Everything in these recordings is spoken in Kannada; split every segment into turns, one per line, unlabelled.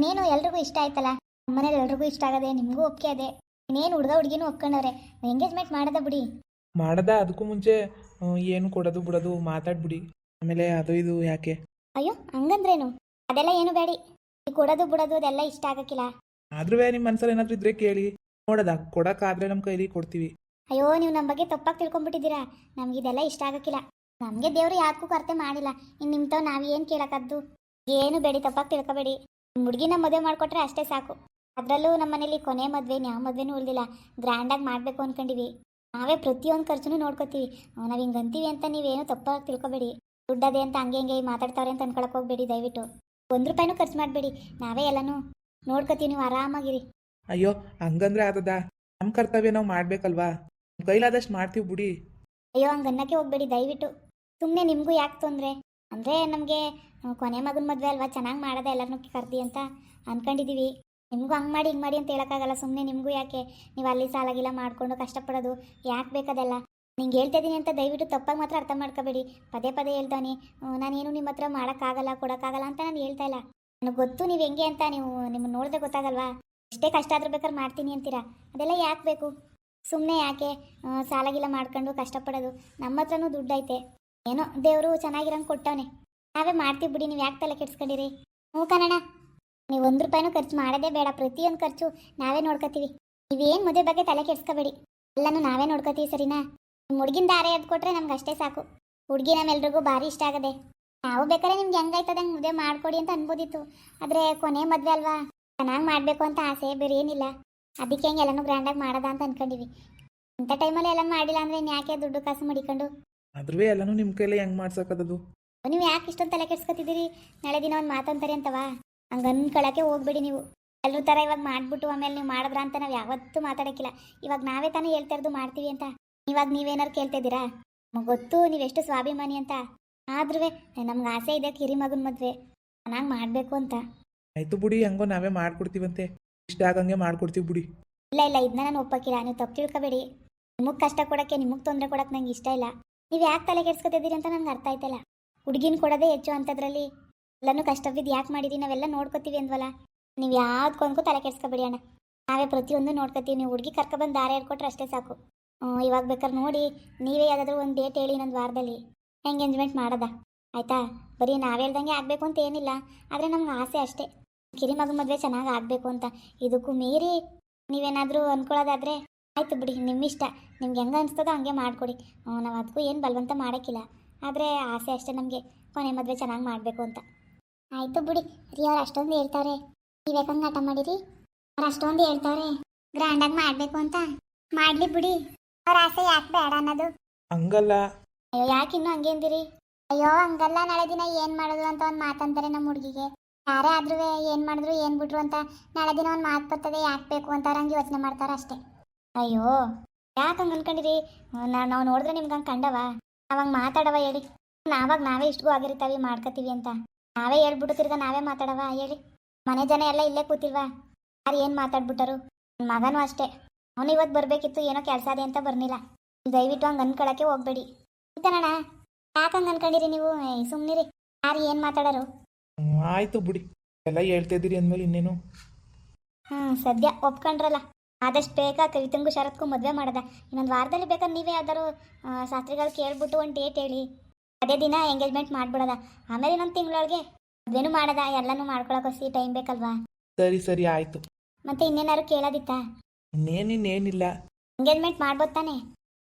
ನೀನು ಎಲ್ರಿಗೂ ಇಷ್ಟ ಆಯ್ತಲ್ಲ? ನಮ್ಮನೇಲಿ ಎಲ್ರಿಗೂ ಇಷ್ಟ ಆಗದೆ ನಿಮಗೂ ಒಪ್ಪಿಗೆ ಅದೇ. ಇನ್ನೇನು ಹುಡುಗ ಹುಡುಗಿನೂ ಒಪ್ಕೊಂಡವ್ರೆ. ಎಂಗೇಜ್ಮೆಂಟ್ ಮಾಡದ ಬಿಡಿ.
ಮಾಡದ ಅದಕ್ಕೂ ಮುಂಚೆ ಆ, ಏನು ಕೊಡೋದು ಬಿಡೋದು ಮಾತಾಡ್ಬಿಡಿ. ಆಮೇಲೆ ಅದು ಇದು ಯಾಕೆ?
ಅಯ್ಯೋ ಹಂಗಂದ್ರೇನು? ಅದೆಲ್ಲ ಏನು ಬೇಡಿ. ಈ ಕೊಡೋದು ಬಿಡೋದು ಅದೆಲ್ಲ ಇಷ್ಟ ಆಗಕ್ಕಿಲ್ಲ.
ಆದ್ರೂ ನಿಮ್ಮ ಮನ್ಸಲ್ಲಿ ಏನಾದ್ರು ಇದ್ರೆ ಕೇಳಿ. ನೋಡದ ಕೊಡೋಕ್ಕಾದ್ರೆ ನಮ್ಮ ಕೈಲಿ ಕೊಡ್ತೀವಿ.
ಅಯ್ಯೋ ನೀವು ನಮ್ಮ ಬಗ್ಗೆ ತಪ್ಪಾಗಿ ತಿಳ್ಕೊಂಡ್ಬಿಟ್ಟಿದ್ದೀರಾ ನಮ್ಗೆ ಇದೆಲ್ಲ ಇಷ್ಟ ಆಗಕ್ಕಿಲ್ಲ. ನಮಗೆ ದೇವ್ರು ಯಾಕೂ ಕರ್ತೆ ಮಾಡಿಲ್ಲ. ಇನ್ನು ನಿಮ್ತವ್ ನಾವು ಏನು ಕೇಳಕ್ಕದ್ದು? ಏನು ಬೇಡಿ ತಪ್ಪಾಗಿ ತಿಳ್ಕೊಬೇಡಿ. ಹುಡುಗಿನ ಮದುವೆ ಮಾಡಿಕೊಟ್ರೆ ಅಷ್ಟೇ ಸಾಕು. ಅದರಲ್ಲೂ ನಮ್ಮ ಮನೇಲಿ ಕೊನೆ ಮದುವೆ ಯಾವ ಮದುವೆನೂ ಉಳಿದಿಲ್ಲ. ಗ್ರ್ಯಾಂಡಾಗಿ ಮಾಡಬೇಕು ಅನ್ಕೊಂಡಿವಿ ನಾವೇ ಪ್ರತಿಯೊಂದು ಖರ್ಚುನೂ ನೋಡ್ಕೋತೀವಿ. ನಾವು ಹಿಂಗೆ ಅಂತೀವಿ ಅಂತ ನೀವೇನು ತಪ್ಪಾಗಿ ತಿಳ್ಕೊಬೇಡಿ. ದುಡ್ಡದೆ ಅಂತ ಹಂಗೆ ಹಿಂಗೆ ಮಾತಾಡ್ತಾರೆ ಅಂತ ಅನ್ಕೊಳಕ್ ಹೋಗ್ಬೇಡಿ ದಯವಿಟ್ಟು. ಒಂದು ರೂಪಾಯಿನೂ ಖರ್ಚು ಮಾಡಬೇಡಿ. ನಾವೇ ಎಲ್ಲನೂ ನೋಡ್ಕೋತೀವಿ ನೀವು ಆರಾಮಾಗಿರಿ.
ಅಯ್ಯೋ ಹಂಗಂದ್ರೆ ಆದದ ನಮ್ಮ ಕರ್ತವ್ಯ ನಾವು ಮಾಡ್ಬೇಕಲ್ವಾ? ಕೈಲಾದಷ್ಟು ಮಾಡ್ತೀವಿ ಬಿಡಿ.
ಅಯ್ಯೋ ಹಂಗನ್ನಕ್ಕೆ ಹೋಗ್ಬೇಡಿ ದಯವಿಟ್ಟು. ಸುಮ್ಮನೆ ನಿಮಗೂ ಯಾಕೆ ತೊಂದರೆ? ಅಂದರೆ ನಮಗೆ ಕೊನೆ ಮಗನ ಮದುವೆ ಅಲ್ವಾ? ಚೆನ್ನಾಗಿ ಮಾಡೋದೆ ಎಲ್ಲರನ್ನೂ ಕರ್ದಿ ಅಂತ ಅಂದ್ಕೊಂಡಿದ್ದೀವಿ ನಿಮಗೂ ಹಂಗೆ ಮಾಡಿ ಹಿಂಗೆ ಮಾಡಿ ಅಂತ ಹೇಳೋಕ್ಕಾಗಲ್ಲ ಸುಮ್ಮನೆ ನಿಮಗೂ ಯಾಕೆ? ನೀವು ಅಲ್ಲಿ ಸಾಲಾಗಿಲ್ಲ ಮಾಡಿಕೊಂಡು ಕಷ್ಟಪಡೋದು, ಯಾಕೆ ಬೇಕದೆಲ್ಲ? ನಿಂಗೆ ಹೇಳ್ತಾ ಇದ್ದೀನಿ ಅಂತ ದಯವಿಟ್ಟು ತಪ್ಪಾಗಿ ಮಾತ್ರ ಅರ್ಥ ಮಾಡ್ಕೋಬೇಡಿ. ಪದೇ ಪದೇ ಹೇಳ್ತಾನೆ ನಾನೇನು ನಿಮ್ಮ ಹತ್ರ ಮಾಡೋಕ್ಕಾಗಲ್ಲ, ಕೊಡೋಕ್ಕಾಗಲ್ಲ ಅಂತ ನಾನು ಹೇಳ್ತಾ ಇಲ್ಲ. ನನಗೆ ಗೊತ್ತು ನೀವು ಹೆಂಗೆ ಅಂತ, ನೀವು ನಿಮ್ಮನ್ನ ನೋಡಿದ್ರೆ ಗೊತ್ತಾಗಲ್ವಾ? ಎಷ್ಟೇ ಕಷ್ಟ ಆದ್ರೂ ಬೇಕಾದ್ರೆ ಮಾಡ್ತೀನಿ ಅಂತೀರಾ? ಅದೆಲ್ಲ ಯಾಕೆ ಬೇಕು? ಸುಮ್ಮನೆ ಯಾಕೆ? ಸಾಲಾಗಿಲ್ಲ ಮಾಡ್ಕೊಂಡು ಕಷ್ಟಪಡೋದು ನಮ್ಮ ಹತ್ರನೂ ದುಡ್ಡೈತೆ. ಏನೋ ದೇವರು ಚೆನ್ನಾಗಿರಂಗೆ ಕೊಟ್ಟವನೆ. ನಾವೇ ಮಾಡ್ತೀವಿ ಬಿಡಿ, ನೀವು ಯಾಕೆ ತಲೆ ಕೆಡ್ಸ್ಕೊಂಡಿರಿ? ಹ್ಞೂ ಕನ್ನಡ. ನೀವು ಒಂದು ರೂಪಾಯಿನೂ ಖರ್ಚು ಮಾಡೋದೇ ಬೇಡ, ಪ್ರತಿಯೊಂದು ಖರ್ಚು ನಾವೇ ನೋಡ್ಕೋತೀವಿ. ನೀವೇನು ಮದುವೆ ಬಗ್ಗೆ ತಲೆ ಕೆಡ್ಸ್ಕೋಬೇಡಿ. ಎಲ್ಲನೂ ನಾವೇ ನೋಡ್ಕೋತೀವಿ ಸರಿನಾ? ನಿಮ್ಮ ಹುಡುಗಿನ ದಾರೆ ಎದ್ದು ಕೊಟ್ರೆ ನಮ್ಗೆ ಅಷ್ಟೇ ಸಾಕು. ಹುಡುಗಿ ನಮ್ಮೆಲ್ರಿಗೂ ಭಾರಿ ಇಷ್ಟ ಆಗದೆ. ನಾವು ಬೇಕಾದ್ರೆ ನಿಮ್ಗೆ ಹೆಂಗಾಯ್ತದ ಹಂಗೆ ಮದುವೆ ಮಾಡ್ಕೊಡಿ ಅಂತ ಅನ್ಬೋದಿತ್ತು. ಆದರೆ ಕೊನೆ ಮದುವೆ ಅಲ್ವಾ? ಚೆನ್ನಾಗಿ ಮಾಡಬೇಕು ಅಂತ ಆಸೆ ಬೇರೆ ಏನಿಲ್ಲ. ಅದಕ್ಕೆ ಹೆಂಗೆ ಎಲ್ಲನೂ ಗ್ರ್ಯಾಂಡಾಗಿ ಮಾಡೋದ ಅಂತ ಅನ್ಕೊಂಡಿವಿ. ಇಂಥ ಟೈಮಲ್ಲಿ ಎಲ್ಲ ಮಾಡಿಲ್ಲ ಅಂದ್ರೆ ಇನ್ಯಾಕೆ ಯಾಕೆ ದುಡ್ಡು ಕಾಸು ಮಡಿಕೊಂಡು?
ಆದ್ರೂ ಎಲ್ಲನೂ ನಿಮ್ಮ ಕೈಲಿ ಹೆಂಗೆ ಮಾಡ್ಸಕ್ಕದದು
ನೀವು ಯಾಕೆ ಇಷ್ಟೊಂದು ತಲೆ ಕೆಡ್ಸ್ಕೊತಿದ್ದೀರಿ ನಾಳೆ ದಿನ ಒಂದು ಮಾತಂತಾರೆ ಅಂತವಾ. ಹಂಗೆ ಅನ್ಕೊಳಕ್ಕೆ ಹೋಗ್ಬೇಡಿ ನೀವು. ಎಲ್ಲರ ಥರ ಇವಾಗ ಮಾಡ್ಬಿಟ್ಟು ಆಮೇಲೆ ನೀವು ಮಾಡಿದ್ರ ಅಂತ ನಾವು ಯಾವತ್ತೂ ಮಾತಾಡೋಕ್ಕಿಲ್ಲ. ಇವಾಗ ನಾವೇ ತಾನೇ ಹೇಳ್ತಾ ಇರೋದು ಮಾಡ್ತೀವಿ ಅಂತ. ಇವಾಗ ನೀವೇನಾರು ಕೇಳ್ತಾ ಇದ್ದೀರಾ? ನಮಗೆ ಗೊತ್ತು ನೀವೆಷ್ಟು ಸ್ವಾಭಿಮಾನಿ ಅಂತ. ಆದ್ರೂ ನಮ್ಗೆ ಆಸೆ ಇದೆ ಕಿರಿ ಮಗನ ಮದುವೆ. ಚೆನ್ನಾಗಿ ಮಾಡಬೇಕು ಅಂತ.
ಆಯ್ತು ಬಿಡಿ ಹಂಗೋ ನಾವೇ ಮಾಡ್ಕೊಡ್ತೀವಂತೆ. ಇಷ್ಟ ಆಗಂಗೆ ಮಾಡ್ಕೊಡ್ತೀವಿ ಬಿಡಿ.
ಇಲ್ಲ ಇಲ್ಲ ಇದನ್ನ ನಾನು ಒಪ್ಪಕ್ಕಿಲ್ಲ. ನೀವು ತಪ್ಪು ತಿಳ್ಕೊಬೇಡಿ. ನಿಮಗೆ ಕಷ್ಟ ಕೊಡಕ್ಕೆ ನಿಮಗೆ ತೊಂದರೆ ಕೊಡೋಕೆ ನಂಗೆ ಇಷ್ಟ ಇಲ್ಲ. ನೀವು ಯಾಕೆ ತಲೆ ಕೆಡ್ಸ್ಕೊತಿದ್ದೀರಿ ಅಂತ ನನಗೆ ಅರ್ಥ ಆಯ್ತಲ್ಲ. ಹುಡುಗಿನ ಕೊಡೋದೇ ಹೆಚ್ಚು ಅಂಥದ್ರಲ್ಲಿ ಎಲ್ಲನೂ ಕಷ್ಟವಿದ್ದು ಯಾಕೆ ಮಾಡಿದ್ದೀವಿ ನಾವೆಲ್ಲ ನೋಡ್ಕೋತೀವಿ ಅಂದ್ವಲ್ಲ. ನೀವು ಯಾವ್ದಕ್ಕೊಂದ್ಕೂ ತಲೆ ಕೆಡ್ಸ್ಕೊಬೇಡಿ ಅಣ್ಣ. ನಾವೇ ಪ್ರತಿಯೊಂದು ನೋಡ್ಕೋತೀವಿ, ನೀವು ಹುಡುಗಿ ಕರ್ಕೊಬಂದು ದಾರ ಹೇಳ್ಕೊಟ್ರೆ ಅಷ್ಟೇ ಸಾಕು. ಇವಾಗ ಬೇಕಾದ್ರೆ ನೋಡಿ, ನೀವೇ ಯಾವುದಾದ್ರೂ ಒಂದು ಡೇಟ್ ಹೇಳಿ ಇನ್ನೊಂದು ವಾರದಲ್ಲಿ. ಎಂಗೇಜ್ಮೆಂಟ್ ಮಾಡೋದಾ? ಆಯ್ತಾ? ಬರೀ ನಾವು ಹೇಳ್ದಂಗೆ ಆಗಬೇಕು ಅಂತ ಏನಿಲ್ಲ. ಆದರೆ ನಮ್ಗೆ ಆಸೆ ಅಷ್ಟೇ. ಕಿರಿ ಮಗು ಮದುವೆ ಚೆನ್ನಾಗಿ ಆಗಬೇಕು ಅಂತ. ಇದಕ್ಕೂ ಮೀರಿ ನೀವೇನಾದರೂ ಅನ್ಕೊಳ್ಳೋದಾದ್ರೆ ಆಯ್ತು ಬಿಡಿ ನಿಮ್ಮ ಇಷ್ಟ. ನಿಮ್ಗೆ ಹೆಂಗೆ ಅನಿಸ್ತದೋ ಹಂಗೆ ಮಾಡಿಕೊಡಿ. ನಾವು ಅದಕ್ಕೂ ಏನು ಬಲವಂತ ಮಾಡೋಕ್ಕಿಲ್ಲ. ಆದರೆ ಆಸೆ ಅಷ್ಟೇ ನಮಗೆ. ಕೊನೆ ಮದುವೆ ಚೆನ್ನಾಗಿ ಮಾಡಬೇಕು ಅಂತ. ಆಯಿತು ಬಿಡಿ ರೀ ಅವ್ರು ಅಷ್ಟೊಂದು ಹೇಳ್ತಾರೆ. ನೀವು ಯಾಕಂಗೆ ಆಟ ಮಾಡಿರಿ? ಅವ್ರು ಅಷ್ಟೊಂದು ಹೇಳ್ತಾರೆ. ಗ್ರ್ಯಾಂಡಾಗಿ ಮಾಡಬೇಕು ಅಂತ. ಮಾಡಲಿ ಬಿಡಿ. ಅವ್ರ ಆಸೆ ಯಾಕೆ ಬೇಡ ಅನ್ನೋದು.
ಹಂಗಲ್ಲ.
ಅಯ್ಯೋ ಯಾಕೆ ಇನ್ನೂ ಹಂಗೆ ಅಂದಿರಿ? ಅಯ್ಯೋ ಹಂಗಲ್ಲ. ನಾಳೆ ದಿನ ಏನು ಮಾಡೋದು ಅಂತ ಒಂದು ಮಾತಂತಾರೆ ನಮ್ಮ ಹುಡುಗಿಗೆ. ಯಾರೇ ಆದ್ರೂ ಏನು ಮಾಡಿದ್ರು ಏನು ಬಿಟ್ರು ಅಂತ ನಾಳೆ ದಿನ ಒಂದು ಮಾತು ಬರ್ತದೆ ಯಾಕೆ ಬೇಕು ಅಂತ ಅವ್ರು ಹಂಗೆ ಯೋಚನೆ ಮಾಡ್ತಾರೆ ಅಷ್ಟೇ. ಅಯ್ಯೋ ಯಾಕೆ ಹಂಗೆ ಅನ್ಕೊಂಡಿರಿ? ನಾವು ನೋಡಿದ್ರೆ ನಿಮ್ಗೆ ಹಂಗೆ ಕಂಡವ. ಅವಾಗ ಮಾತಾಡವ ಹೇಳಿ. ನಾವಾಗ ನಾವೇ ಇಷ್ಟಗೂ ಆಗಿರ್ತಾವಿ ಮಾಡ್ಕೋತೀವಿ ಅಂತ. ನಾವೇ ಹೇಳ್ಬಿಟ್ಟು ತಿರ್ಗ ನಾವೇ ಮಾತಾಡವ ಹೇಳಿ. ಮನೆ ಜನ ಎಲ್ಲ ಇಲ್ಲೇ ಕೂತಿಲ್ವಾ? ಯಾರು ಏನು ಮಾತಾಡ್ಬಿಟ್ಟರು? ನನ್ನ ಮಗನೂ ಅಷ್ಟೇ. ಅವನು ಇವತ್ತು ಬರಬೇಕಿತ್ತು ಏನೋ ಕೆಲಸ ಅದೇ ಅಂತ ಬರ್ನಿಲ್ಲ. ದಯವಿಟ್ಟು ಹಂಗೆ ಅನ್ಕೊಳಕ್ಕೆ ಹೋಗ್ಬೇಡಿ. ಇದ್ದಾನಣ್ಣ ಯಾಕೆ ಹಂಗೆ ಅನ್ಕೊಂಡಿರಿ ನೀವು? ಸುಮ್ಮನಿರಿ ಯಾರು ಏನು ಮಾತಾಡೋರು?
ಆಯ್ತು ಬಿಡಿ. ಎಲ್ಲ ಹೇಳ್ತಾ ಇದ್ದೀರಿ ಅಂದಮೇಲೆ ಇನ್ನೇನು?
ಹ್ಞೂ ಸದ್ಯ ಒಪ್ಕೊಂಡ್ರಲ್ಲ. ಆದಷ್ಟು ಬೇಗ ಕವಿತಂಗು ಶರತ್ಗೂ ಮದುವೆ ಮಾಡದ. ಇನ್ನೊಂದು ವಾರದಲ್ಲಿ ಬೇಕಾದ್ರೆ ನೀವೇ ಯಾವ್ದಾರು ಶಾಸ್ತ್ರಿಗಳು ಕೇಳ್ಬಿಟ್ಟು ಒಂದು ಡೇಟ್ ಹೇಳಿ. ಅದೇ ದಿನ ಎಂಗೇಜ್ಮೆಂಟ್ ಮಾಡ್ಬಿಡದ. ಆಮೇಲೆ ಇನ್ನೊಂದು ತಿಂಗಳೊಳಗೆ ಮದುವೆನೂ ಮಾಡದ ಎಲ್ಲನೂ ಮಾಡ್ಕೊಳಕೋಸಿ ಟೈಮ್ ಬೇಕಲ್ವಾ?
ಸರಿ ಸರಿ ಆಯ್ತು.
ಮತ್ತೆ ಇನ್ನೇನಾದ್ರು ಕೇಳೋದಿತ್ತಾ?
ಇನ್ನೇನಿನ್ನೇನಿಲ್ಲ
ಎಂಗೇಜ್ಮೆಂಟ್ ಮಾಡ್ಬೋದು ತಾನೇ?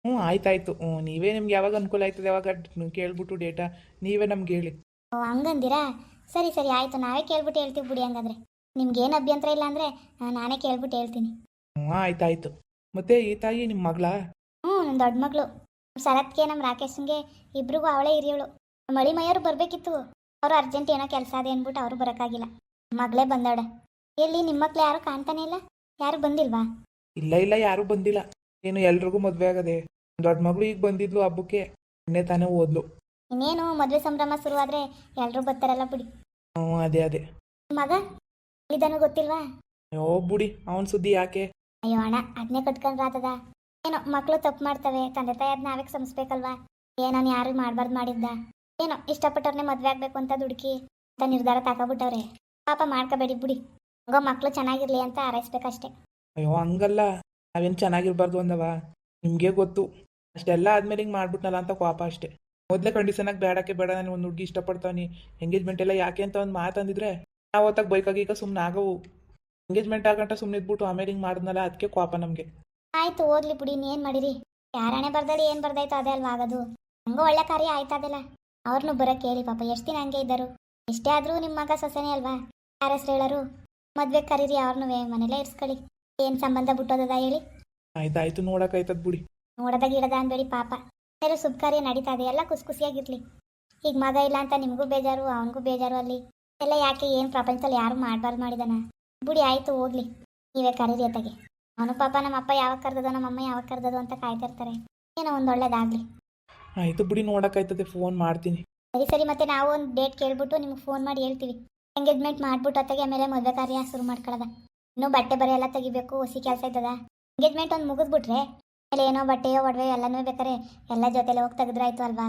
ಹ್ಞೂ ಆಯ್ತಾಯ್ತು. ಹ್ಞೂ ನೀವೇ ನಿಮ್ಗೆ ಯಾವಾಗ ಅನುಕೂಲ ಆಯ್ತದೆ ಯಾವಾಗ ಕೇಳ್ಬಿಟ್ಟು ಡೇಟಾ ನೀವೇ ನಮ್ಗೆ ಹೇಳಿ.
ಓ ಹಂಗಂದಿರಾ? ಸರಿ ಸರಿ ಆಯಿತು. ನಾವೇ ಕೇಳ್ಬಿಟ್ಟು ಹೇಳ್ತೀವಿ ಬಿಡಿ ಹಂಗಂದ್ರೆ. ನಿಮ್ಗೇನು ಅಭ್ಯಂತರ ಇಲ್ಲ ಅಂದರೆ ನಾನೇ ಕೇಳ್ಬಿಟ್ಟು ಹೇಳ್ತೀನಿ.
ಹ್ಞೂ ಆಯ್ತಾಯ್ತು ಮತ್ತೆ ಈ ತಾಯಿ ನಿಮ್ಮ ಮಗಳ?
ಹ್ಞೂ ನನ್ನ ದೊಡ್ಡ ಮಗಳು. ಶರತ್ಗೆ ನಮ್ಮ ರಾಕೇಶನ್ಗೆ ಇಬ್ರಿಗೂ ಅವಳೇ ಹಿರಿಯವಳು ಮಳಿ ಮೈಯವರು ಬರಬೇಕಿತ್ತು. ಅವ್ರು ಅರ್ಜೆಂಟ್ ಏನೋ ಕೆಲಸ ಅದೇ ಅಂದ್ಬಿಟ್ಟು ಅವರು ಬರೋಕ್ಕಾಗಿಲ್ಲ. ಮಗಳೇ ಬಂದಾಡ ಎಲ್ಲಿ ನಿಮ್ಮ ಮಕ್ಳು ಯಾರು ಕಾಣ್ತಾನೆ ಇಲ್ಲ? ಯಾರು ಬಂದಿಲ್ವಾ?
ಇಲ್ಲ ಇಲ್ಲ ಯಾರು ಬಂದಿಲ್ಲ. ಏನು ಎಲ್ರಿಗೂ ಮದ್ವೆ ಆಗದೆ. ದೊಡ್ಡ ಮಗಳು ಈಗ ಬಂದಿದ್ಲು ಹಬ್ಬಕ್ಕೆ. ಇನ್ನೇ ತಾನೇ ಓದ್ಲು.
ಇನ್ನೇನು ಮದುವೆ ಸಂಭ್ರಮ ಶುರುವಾದ್ರೆ ಎಲ್ಲರೂ ಬರ್ತಾರಲ್ಲ ಬಿಡಿ.
ಹ್ಞೂ ಅದೇ ಅದೇ.
ಮಗ ಇದನ್ನು ಗೊತ್ತಿಲ್ವಾ?
ಓ ಬುಡಿ ಅವನ ಸುದ್ದಿ ಯಾಕೆ?
ಅಯ್ಯೋ ಅಣ್ಣ ಅದನ್ನೇ ಕಟ್ಕೊಂಡ್ರೆ ಆತದ? ಏನೋ ಮಕ್ಕಳು ತಪ್ಪು ಮಾಡ್ತವೆ, ತಂದೆ ತಾಯಿ ಅದನ್ನ ನಾವೇ ಕ್ಷಮಿಸ್ಬೇಕಲ್ವಾ ಏನೋ ಯಾರು ಮಾಡಬಾರ್ದು ಮಾಡಿದ್ದ. ಏನೋ ಇಷ್ಟಪಟ್ಟವ್ರನ್ನೇ ಮದುವೆ ಆಗ್ಬೇಕು ಅಂತ ದುಡುಕಿ ಅಂತ ನಿರ್ಧಾರ ತಗೊಬಿಟ್ಟವ್ರೆ ಪಾಪ ಮಾಡ್ಕೋಬೇಡಿ ಬಿಡಿ. ಹಂಗೋ ಮಕ್ಕಳು ಚೆನ್ನಾಗಿರ್ಲಿ ಅಂತ ಹಾರೈಸ್ಬೇಕಷ್ಟೇ.
ಅಯ್ಯೋ, ಹಂಗಲ್ಲ. ನಾವೇನು ಚೆನ್ನಾಗಿರ್ಬಾರ್ದು ಅಂದವ. ನಿಮಗೆ ಗೊತ್ತು. ಅಷ್ಟೆಲ್ಲ ಆದ್ಮೇಲೆ ಹಿಂಗೆ ಮಾಡ್ಬಿಟ್ನಲ್ಲ ಅಂತ ಕೋಪ ಅಷ್ಟೇ. ಮೊದಲೇ ಕಂಡೀಷನಾಗಿ ಬೇಡಕ್ಕೆ ಬೇಡ, ನಾನು ಒಂದು ಹುಡುಗಿ ಇಷ್ಟಪಡ್ತಾವನಿ. ಎಂಗೇಜ್ಮೆಂಟ್ ಎಲ್ಲ ಯಾಕೆ ಅಂತ ಒಂದು ಮಾತಂದಿದ್ರೆ ನಾವು ಹೊತ್ತಾಗ ಬೈಕಾಗಿ ಈಗ ಸುಮ್ಮನೆ ಆಗವು. ಎಂಗೇಜ್ಮೆಂಟ್ ಆಗಂಟ ಸುಮ್ಮನೆ ಇದ್ಬಿಟ್ಟು ಆಮೇಲೆ ಹಿಂಗೆ ಮಾಡಿದ್ನಲ್ಲ ಅದಕ್ಕೆ ಕೋಪ ನಮಗೆ.
ಆಯ್ತು ಹೋಗ್ಲಿ ಬಿಡಿ ಏನು ಮಾಡಿರಿ? ಯಾರಾಣೆ ಬರ್ದಲ್ಲಿ ಏನು ಬರ್ದಾಯ್ತು ಅದೇ ಅಲ್ವಾ ಆಗೋದು. ಹಂಗ ಒಳ್ಳೆ ಕಾರ್ಯ ಆಯ್ತದಲ್ಲ ಅವ್ರನ್ನೂ ಬರೋಕ್ಕೆ ಹೇಳಿ ಪಾಪ ಎಷ್ಟು ದಿನ ಹಂಗೆ ಇದ್ದರು? ಎಷ್ಟೇ ಆದ್ರೂ ನಿಮ್ಮ ಮಗ ಸೊಸೆನೆ ಅಲ್ವಾ? ಯಾರ ಹೆಸ್ರು ಹೇಳರು ಮದ್ವೆ ಕರೀರಿ ಅವ್ರನ್ನೂ ಮನೇಲೇ ಇರ್ಸ್ಕೊಳ್ಳಿ. ಏನು ಸಂಬಂಧ ಬಿಟ್ಟೋದದ ಹೇಳಿ?
ಆಯ್ತಾಯ್ತು ನೋಡೋಕ್ಕಾಯ್ತದ ಬಿಡಿ.
ನೋಡದ ಗಿಡದ ಅನ್ಬೇಡಿ ಪಾಪ. ಬೇರೆ ಶುಭ ಕಾರ್ಯ ನಡೀತಾ ಇದೆ ಎಲ್ಲ ಖುಷಿ ಖುಷಿಯಾಗಿರ್ಲಿ. ಈಗ ಮಗ ಇಲ್ಲ ಅಂತ ನಿಮಗೂ ಬೇಜಾರು ಅವನಿಗೂ ಬೇಜಾರು ಅಲ್ಲಿ. ಎಲ್ಲ ಯಾಕೆ ಏನು ಪ್ರಪಂಚದಲ್ಲಿ ಯಾರು ಮಾಡಬಾರ್ದು ಮಾಡಿದಾನ? ಬಿಡಿ ಆಯ್ತು ಹೋಗ್ಲಿ. ನೀವೇ ಕರೀರಿ ಅತ್ತಾಗೆ. ಅವನು ಪಾಪ ನಮ್ಮ ಅಪ್ಪ ಯಾವಾಗ ಕರ್ದದೋ ನಮ್ಮ ಅಮ್ಮ ಯಾವಾಗ ಕರ್ದದೋ ಅಂತ ಕಾಯ್ತಿರ್ತಾರೆ ಏನೋ ಒಂದ್ ಒಳ್ಳೇದಾಗ್ಲಿ
ಆಯ್ತು ಬಿಡಿ ನೋಡೋಕ್ಕಾಯ್ತದೆ ಫೋನ್ ಮಾಡ್ತೀನಿ.
ಸರಿ ಸರಿ ಮತ್ತೆ ನಾವು ಒಂದು ಡೇಟ್ ಕೇಳ್ಬಿಟ್ಟು ನಿಮ್ಗೆ ಫೋನ್ ಮಾಡಿ ಹೇಳ್ತೀವಿ. ಎಂಗೇಜ್ಮೆಂಟ್ ಮಾಡ್ಬಿಟ್ಟು ಅತ್ತಗೆ ಆಮೇಲೆ ಮದುವೆ ಕಾರ್ಯ ಶುರು ಮಾಡ್ಕೊಳ್ಳೋದ. ಇನ್ನೂ ಬಟ್ಟೆ ಬರೆ ಎಲ್ಲ ತೆಗಿಬೇಕು ಹೊಸಿ ಕೆಲಸ ಇದ್ದದ. ಎಂಗೇಜ್ಮೆಂಟ್ ಒಂದು ಮುಗಿದ್ಬಿಟ್ರೆ ಆಮೇಲೆ ಏನೋ ಬಟ್ಟೆಯೋ ಒಡವೆ ಎಲ್ಲನೂ ಬೇಕಾರೆ ಎಲ್ಲ ಜೊತೆಲೆ ಹೋಗಿ ತೆಗೆದ್ರಾಯ್ತು ಅಲ್ವಾ?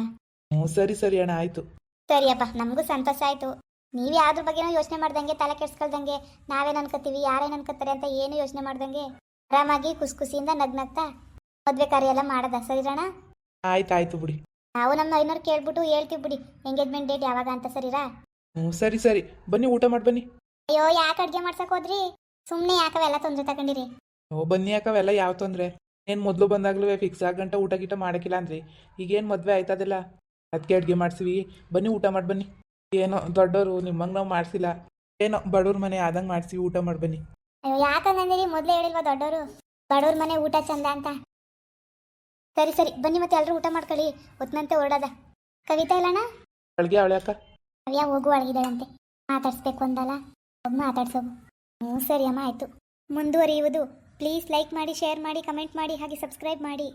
ಹ್ಞೂ ಸರಿ ಸರಿ ಅಣ್ಣ ಆಯಿತು.
ಸರಿಯಪ್ಪ ನಮಗೂ ಸಂತೋಷ ಆಯಿತು. ನೀವು ಯಾವ್ದ್ರ ಬಗ್ಗೆನೂ ಯೋಚನೆ ಮಾಡ್ದಂಗೆ ತಲೆ ಕೆಡ್ಸ್ಕೊಳ್ದಂಗೆ ನಾವೇನು ಅನ್ಕೋತೀವಿ ಯಾರೇನು ಅನ್ಕೋತಾರೆ ಅಂತ ಏನು ಯೋಚನೆ ಮಾಡ್ದಂಗೆ? ಆರಾಮಾಗಿ ಖುಷಿ ಖುಷಿಯಿಂದ ನಗ್ನಗ್ತಾ ಮದುವೆ ಕಾರ್ಯ ಎಲ್ಲ ಮಾಡದ ಸರಿರಣ
ಆಯ್ತು ಆಯ್ತು ಬಿಡಿ.
ನಾವು ನಮ್ಮ ಐನೋರ್ ಕೇಳ್ಬಿಟ್ಟು ಹೇಳ್ತೀವಿ ಬಿಡಿ ಎಂಗೇಜ್ಮೆಂಟ್ ಡೇಟ್ ಯಾವಾಗ ಅಂತ ಸರಿರಾ?
ಹ್ಞೂ ಸರಿ ಸರಿ. ಬನ್ನಿ ಊಟ ಮಾಡಿ ಬನ್ನಿ.
ಅಯ್ಯೋ ಯಾಕೆ ಅಡ್ಗೆ ಮಾಡ್ಸಕ್ ಹೋದ್ರಿ? ಸುಮ್ಮನೆ ಯಾಕವೆಲ್ಲ ತೊಂದರೆ ತಗೊಂಡಿರಿ?
ಓ ಬನ್ನಿ ಯಾಕವೆಲ್ಲ ಯಾವ ತೊಂದರೆ? ಏನು ಮೊದಲು ಬಂದಾಗಲೂ ಫಿಕ್ಸ್ ಆಗಂಟ ಊಟ ಗೀಟ ಮಾಡಕ್ಕಿಲ್ಲ ಅಂದ್ರಿ. ಈಗೇನು ಮದುವೆ ಆಯ್ತದಿಲ್ಲ ಅದಕ್ಕೆ ಅಡುಗೆ ಮಾಡ್ಸಿವಿ. ಬನ್ನಿ ಊಟ ಮಾಡಿ ಬನ್ನಿ. ಏನೋ ದೊಡ್ಡವರು ನಿಮ್ಮಂಗೆ ನಾವು ಮಾಡಿಸಿಲ್ಲ. ಏನೋ ಬಡವ್ರ ಮನೆ ಆದಂಗೆ ಮಾಡ್ಸಿ ಊಟ ಮಾಡ್ಬನ್ನಿ
ಅಯ್ಯೋ ಮೊದ್ಲೇ ಮೊದಲೇ ಹೇಳಿಲ್ವಾ ದೊಡ್ಡವರು ಬಡವ್ರ ಮನೆ ಊಟ ಚಂದ ಅಂತ. ಸರಿ ಸರಿ ಬನ್ನಿ ಮತ್ತೆ ಎಲ್ಲರೂ ಊಟ ಮಾಡ್ಕೊಳ್ಳಿ. ಹೊತ್ತಿನಂತೆ ಹೊರಡದ ಕವಿತಾ ಇಲ್ಲಣ್ಣ?
ಅಡುಗೆ ಅವಳೆ ಅಕ್ಕ?
ಅವ್ಯ ಹೋಗು ಒಳಗಿದ್ದಾಳಂತೆ ಮಾತಾಡ್ಸ್ಬೇಕು ಅಂದಲ್ಲ. ಒಬ್ಬ ಮಾತಾಡ್ಸೋಗು. ಹ್ಞೂ ಸರಿ ಅಮ್ಮ ಆಯಿತು. ಮುಂದುವರಿಯುವುದು. ಪ್ಲೀಸ್ ಲೈಕ್ ಮಾಡಿ ಶೇರ್ ಮಾಡಿ ಕಮೆಂಟ್ ಮಾಡಿ ಹಾಗೆ ಸಬ್ಸ್ಕ್ರೈಬ್ ಮಾಡಿ.